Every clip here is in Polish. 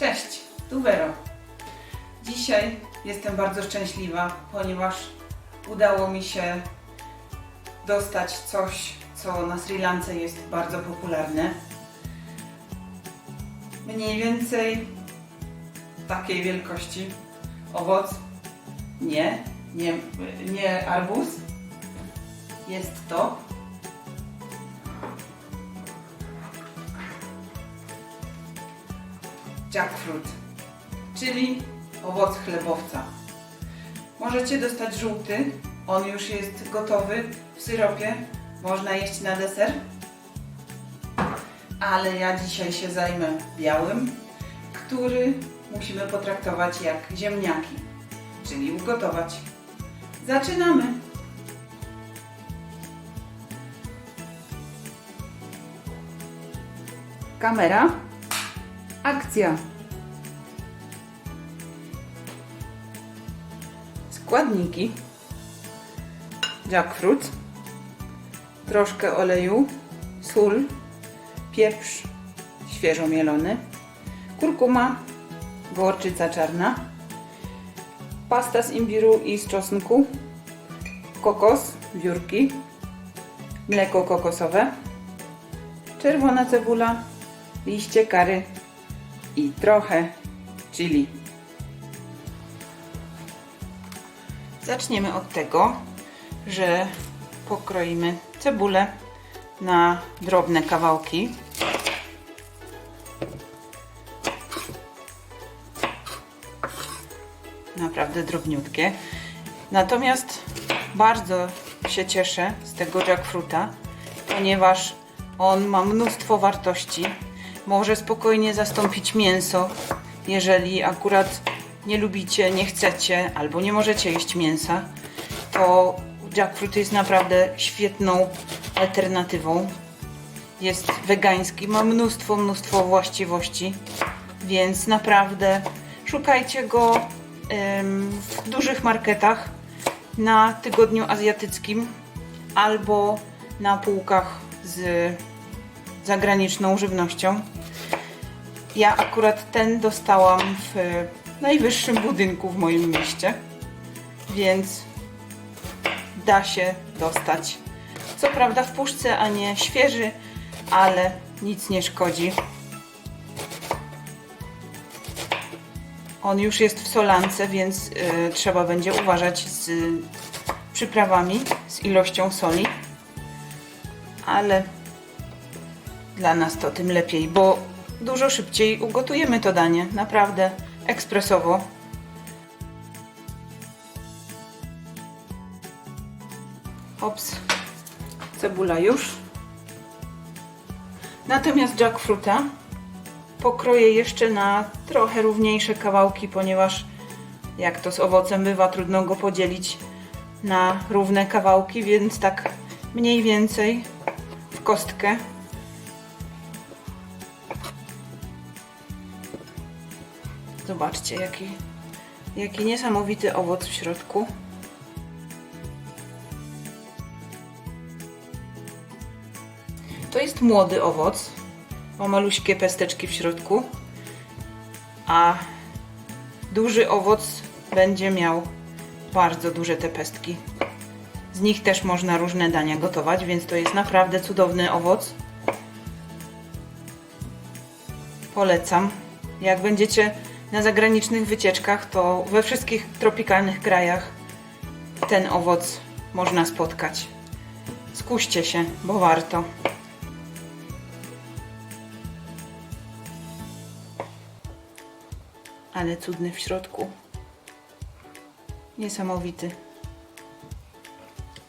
Cześć, tu. Dzisiaj jestem bardzo szczęśliwa, ponieważ udało mi się dostać coś, co na Sri Lance jest bardzo popularne. Mniej więcej takiej wielkości owoc. Nie, nie, nie arbuz. Jest to jackfruit, czyli owoc chlebowca. Możecie dostać żółty, on już jest gotowy w syropie, można jeść na deser. Ale ja dzisiaj się zajmę białym, który musimy potraktować jak ziemniaki, czyli ugotować. Zaczynamy! Kamera. Akcja. Składniki. Jackfruit. Troszkę oleju, sól, pieprz. Świeżo mielony, kurkuma, gorczyca czarna, pasta z imbiru i z czosnku, kokos, wiórki, mleko kokosowe, czerwona cebula, liście kary i trochę chili. Zaczniemy od tego, że pokroimy cebulę na drobne kawałki. Naprawdę drobniutkie. Natomiast bardzo się cieszę z tego jackfruita, ponieważ on ma mnóstwo wartości. Może spokojnie zastąpić mięso, jeżeli akurat nie lubicie, nie chcecie albo nie możecie jeść mięsa, to jackfruit jest naprawdę świetną alternatywą. Jest wegański, ma mnóstwo, mnóstwo właściwości, więc naprawdę szukajcie go w dużych marketach na tygodniu azjatyckim albo na półkach z zagraniczną żywnością. Ja akurat ten dostałam w najwyższym budynku w moim mieście, więc da się dostać. Co prawda w puszce, a nie świeży, ale nic nie szkodzi. On już jest w solance, więc y, trzeba będzie uważać z przyprawami, z ilością soli. Ale dla nas to tym lepiej, bo dużo szybciej ugotujemy to danie. Naprawdę ekspresowo. Ops, cebula już. Natomiast jackfruita pokroję jeszcze na trochę równiejsze kawałki, ponieważ jak to z owocem bywa, trudno go podzielić na równe kawałki, więc tak mniej więcej w kostkę. Zobaczcie, jaki, jaki niesamowity owoc w środku. To jest młody owoc. Ma maluśkie pesteczki w środku. A duży owoc będzie miał bardzo duże te pestki. Z nich też można różne dania gotować, więc to jest naprawdę cudowny owoc. Polecam. Jak będziecie na zagranicznych wycieczkach, to we wszystkich tropikalnych krajach ten owoc można spotkać. Skuście się, bo warto. Ale cudny w środku. Niesamowity.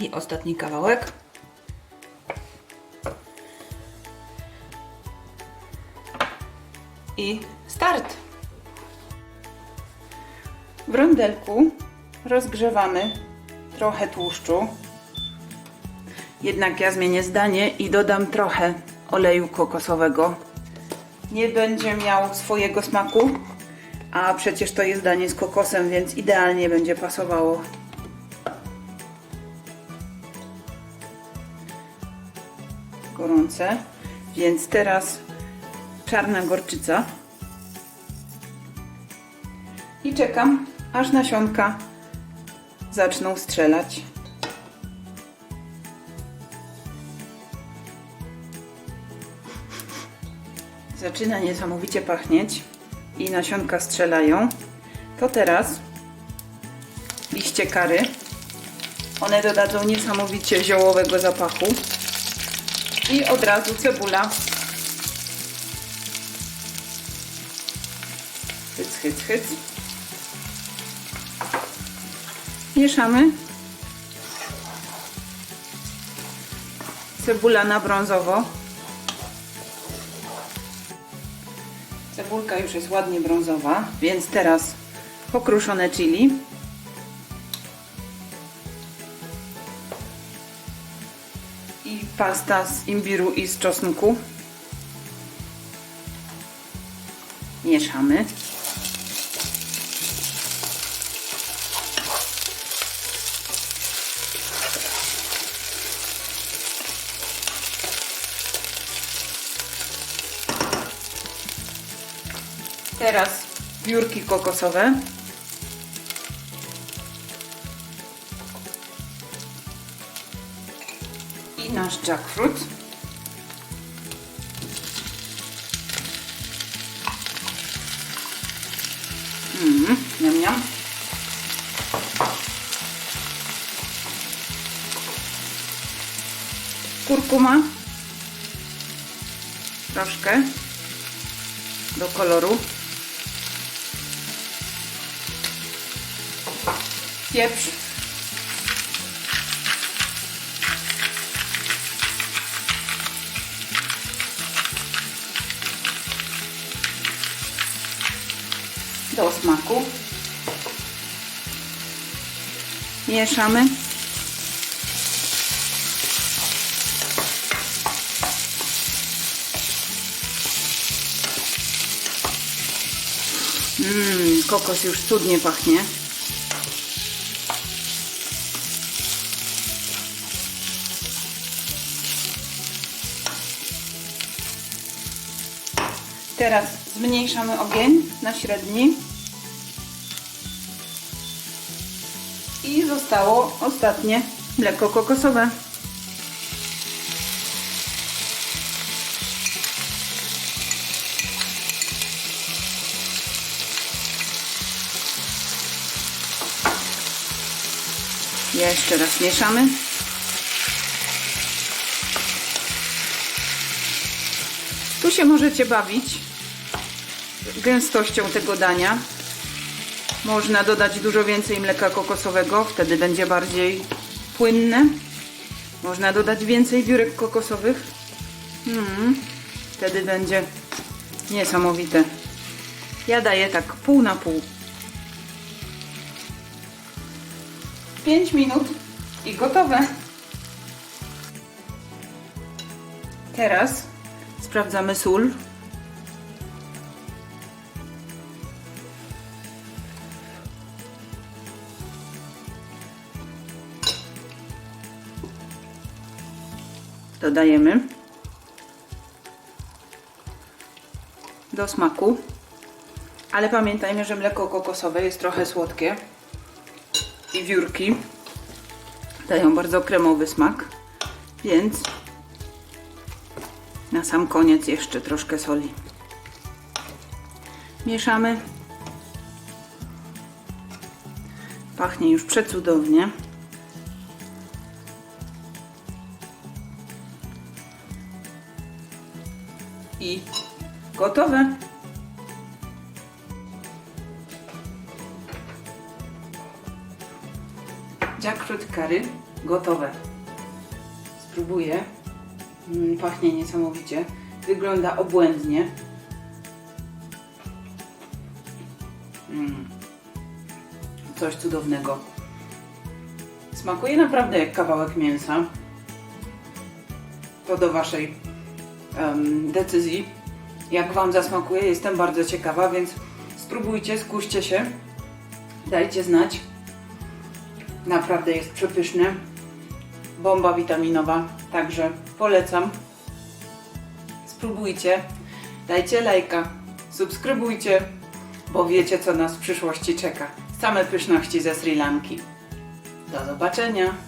I ostatni kawałek. I start! W rondelku rozgrzewamy trochę tłuszczu. Jednak ja zmienię zdanie i dodam trochę oleju kokosowego. Nie będzie miał swojego smaku, a przecież to jest danie z kokosem, więc idealnie będzie pasowało. Gorące. Więc teraz czarna gorczyca. I czekam, aż nasionka zaczną strzelać. Zaczyna niesamowicie pachnieć i nasionka strzelają. To teraz liście kary. One dodadzą niesamowicie ziołowego zapachu. I od razu cebula. Hyc, hyc, hyc. Mieszamy. Cebula na brązowo. Cebulka już jest ładnie brązowa, więc teraz pokruszone chili. I pasta z imbiru i z czosnku. Mieszamy. Teraz biurki kokosowe. I nasz jackfruit. Mm, niam, niam. Kurkuma. Troszkę do koloru. Pieprz. Do smaku. Mieszamy. Mmm, kokos już cudnie pachnie. Teraz zmniejszamy ogień na średni. I zostało ostatnie mleko kokosowe. Jeszcze raz mieszamy. Tu się możecie bawić gęstością tego dania. Można dodać dużo więcej mleka kokosowego, wtedy będzie bardziej płynne. Można dodać więcej biurek kokosowych. Mm, wtedy będzie niesamowite. Ja daję tak pół na pół. 5 minut i gotowe. Teraz sprawdzamy sól. Dodajemy do smaku. Ale pamiętajmy, że mleko kokosowe jest trochę słodkie i wiórki dają bardzo kremowy smak, więc na sam koniec jeszcze troszkę soli. Mieszamy. Pachnie już przecudownie. I gotowe. Jackfruit curry gotowe. Spróbuję. Mm, Pachnie niesamowicie. Wygląda obłędnie. Mm. Coś cudownego. Smakuje naprawdę jak kawałek mięsa. To do Waszej decyzji. Jak Wam zasmakuje, jestem bardzo ciekawa, więc spróbujcie, skuście się. Dajcie znać. Naprawdę jest przepyszny. Bomba witaminowa, także polecam. Spróbujcie. Dajcie lajka, subskrybujcie, bo wiecie co nas w przyszłości czeka. Same pyszności ze Sri Lanki. Do zobaczenia!